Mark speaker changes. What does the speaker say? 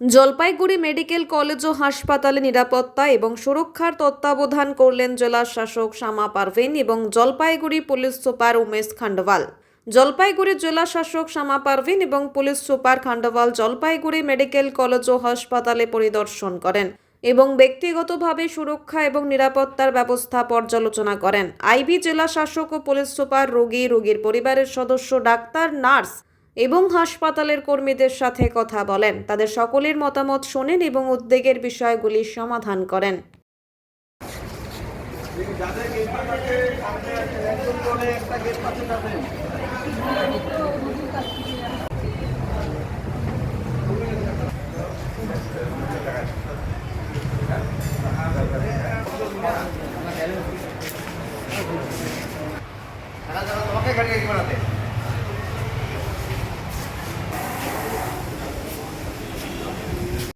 Speaker 1: Jalpaiguri medical college ও হাসপাতালে নিরাপত্তা এবং সুরক্ষার তত্ত্বাবধান করলেন জেলা শাসক শ্যামা পারভিন এবং জলপাইগুড়ি পুলিশ সুপার উমেশ খান্ডওয়াল। জলপাইগুড়ি জেলা শাসক শ্যামা পারভিন এবং police super Khandwal Jalpaiguri medical college ও হাসপাতালে পরিদর্শন করেন এবং ব্যক্তিগতভাবে সুরক্ষা এবং নিরাপত্তার ব্যবস্থা পর্যালোচনা করেন। আইবি জেলা শাসক ও পুলিশ সুপার রোগী, রোগীর পরিবারের সদস্য, ডাক্তার, নার্স এবং হাসপাতালের কর্মীদের সাথে কথা বলেন। তাদের সকলের মতামত শোনেন এবং উদ্বেগের বিষয়গুলি সমাধান করেন।
Speaker 2: তোমাকে গাড়ি বানাতে।